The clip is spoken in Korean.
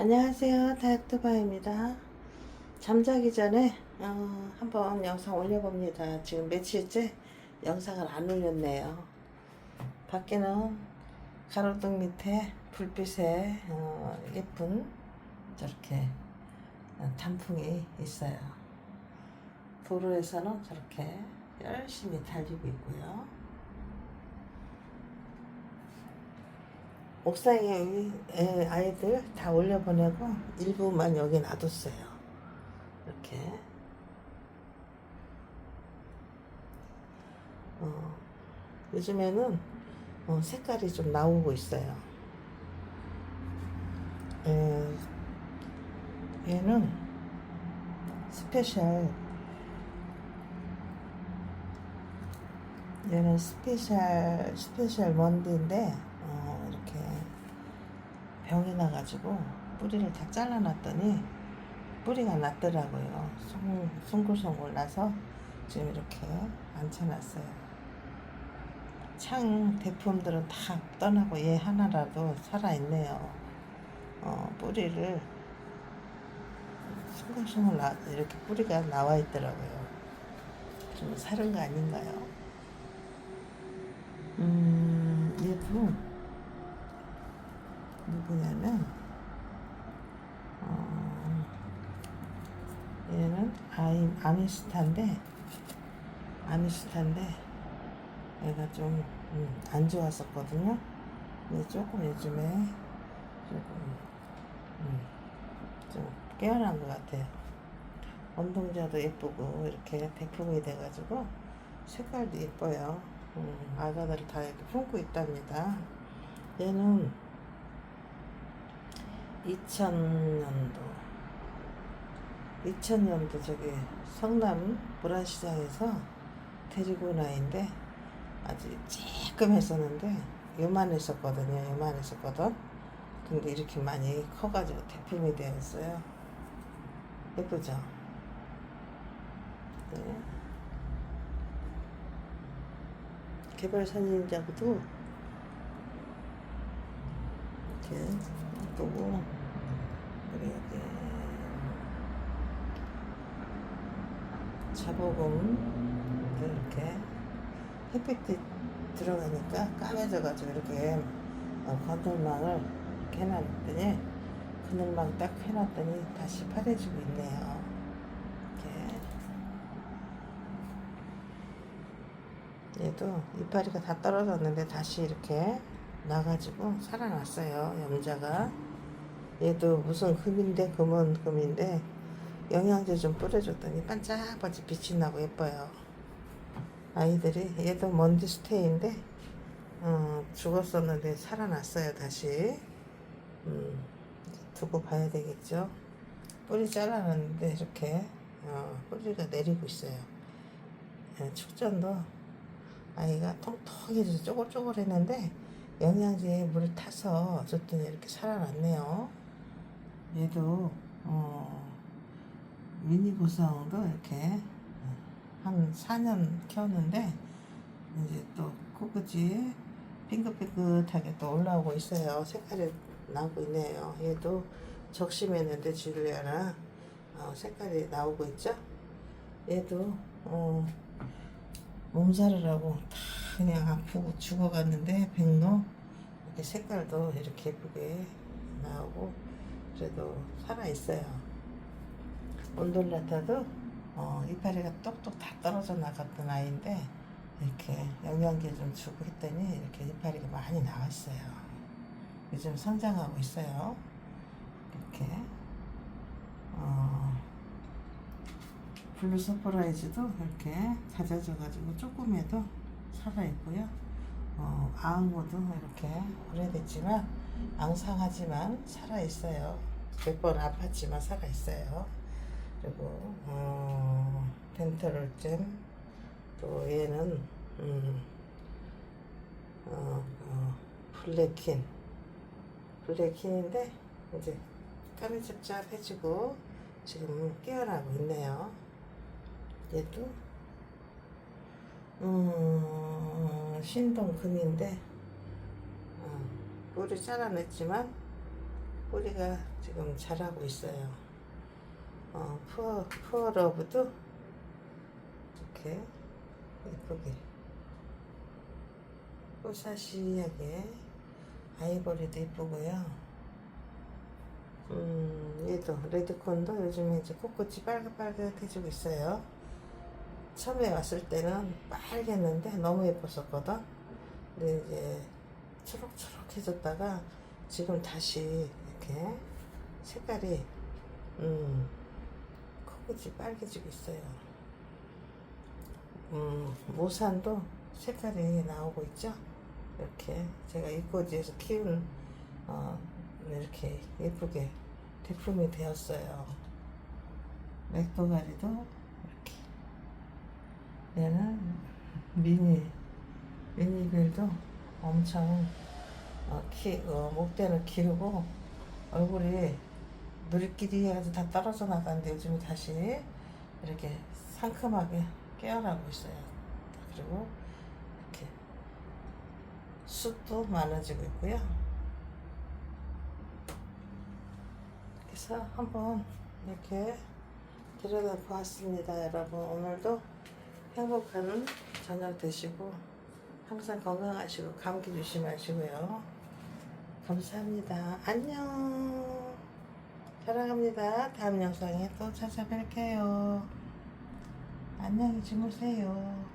안녕하세요. 다이어트바입니다. 잠자기 전에 어, 한번 영상 올려봅니다. 지금 며칠째 영상을 안 올렸네요. 밖에는 가로등 밑에 불빛에 어, 예쁜 저렇게 어, 단풍이 있어요. 도로에서는 저렇게 열심히 달리고 있고요. 옥상에 애- 아이들 다 올려보내고 일부만 여기 놔뒀어요. 이렇게. 어, 요즘에는 어, 색깔이 좀 나오고 있어요. 에, 얘는 스페셜 얘는 스페셜 스페셜 먼디인데 병이 나가지고 뿌리를 다 잘라놨더니 뿌리가 났더라고요. 송, 송글송글 나서 지금 이렇게 앉혀놨어요. 창 대품들은 다 떠나고 얘 하나라도 살아있네요. 어, 뿌리를 송글송글 나, 이렇게 뿌리가 나와 있더라고요. 좀 사른 거 아닌가요? 음, 얘도 누구냐면, 어, 얘는 아이, 아미스타인데, 아미스타인데, 얘가 좀, 음, 안 좋았었거든요. 근데 조금 요즘에, 조금, 음, 좀 깨어난 것 같아요. 운동자도 예쁘고, 이렇게 대품이 돼가지고, 색깔도 예뻐요. 음, 아가들 다 이렇게 품고 있답니다. 얘는 2000년도. 2000년도 저기 성남 보라시장에서 데리고 나인데 아주 쬐끔 했었는데 요만했었거든요 요만했었거든. 근데 이렇게 많이 커가지고 대품이 되었어요. 예쁘죠? 네. 개발사진자고도 이렇게 예쁘고 그리고 여기 자보금 이렇게 햇빛이 들어가니까 까매져가지고 이렇게 어, 건들망을 해놨더니 그늘망 딱 해놨더니 다시 파래지고 있네요. 이렇게 얘도 이파리가 다 떨어졌는데 다시 이렇게 나가지고 살아났어요. 염자가 얘도 무슨 금인데 금은 금인데 영양제 좀 뿌려줬더니 반짝반짝 빛이 나고 예뻐요. 아이들이 얘도 먼디스테이인데 어, 죽었었는데 살아났어요 다시. 음, 두고 봐야 되겠죠. 뿌리 잘라놨는데 이렇게 어, 뿌리가 내리고 있어요. 예, 축전도 아이가 통통해져서 쪼글쪼글했는데 영양제에 물을 타서 줬더니 이렇게 살아났네요. 얘도 어, 미니 보상도 이렇게 어, 한 4년 키웠는데 이제 또 꾸꾸지 핑크핑크하게 또 올라오고 있어요. 색깔이 나오고 있네요. 얘도 적심했는데 줄리아나 어, 색깔이 나오고 있죠. 얘도 어, 몸살을 하고 다 그냥 아프고 죽어갔는데 백로 이렇게 색깔도 이렇게 예쁘게 나오고 그래도 살아있어요. 온돌라타도 어, 이파리가 똑똑 다 떨어져 나갔던 아이인데 이렇게 영양제 좀 주고 했더니 이렇게 이파리가 많이 나왔어요. 요즘 성장하고 있어요. 이렇게 어, 블루 서프라이즈도 이렇게 다져져가지고 조금에도 살아있고요. 어, 앙호도 이렇게 오래됐지만 앙상하지만 살아있어요. 몇 번 아팠지만 살아있어요. 그리고 어, 덴터럴잼 또 얘는 음, 어, 어, 블랙킨 블랙킨인데 이제 까매잡잡해지고 지금 깨어나고 있네요. 얘도 음, 신동금인데 어, 뿌리 잘라냈지만 뿌리가 지금 자라고 있어요. 어, 푸어, 푸어러브도 이렇게 예쁘게 뽀샤시하게 아이보리도 예쁘고요. 음, 얘도 레드콘도 요즘에 이제 꽃꽃이 빨갛빨갛해지고 있어요. 처음에 왔을 때는 빨갰는데 너무 예뻤었거든. 근데 이제 초록초록해졌다가 지금 다시 이렇게 색깔이 음, 코끝이 빨개지고 있어요. 음, 모산도 색깔이 나오고 있죠. 이렇게 제가 이꼬지에서 키운 어, 이렇게 예쁘게 대품이 되었어요. 맥도가리도 이렇게 얘는 미니 미니벨도 엄청 어, 키, 어, 목대는 기르고 얼굴이 누리끼리 해가지고 다 떨어져 나가는데 요즘에 다시 이렇게 상큼하게 깨어나고 있어요. 그리고 이렇게 숲도 많아지고 있고요. 그래서 한번 이렇게 들여다 보았습니다, 여러분. 오늘도 행복한 저녁 되시고 항상 건강하시고 감기 조심하시고요. 감사합니다. 안녕. 사랑합니다. 다음 영상에 또 찾아뵐게요. 안녕히 주무세요.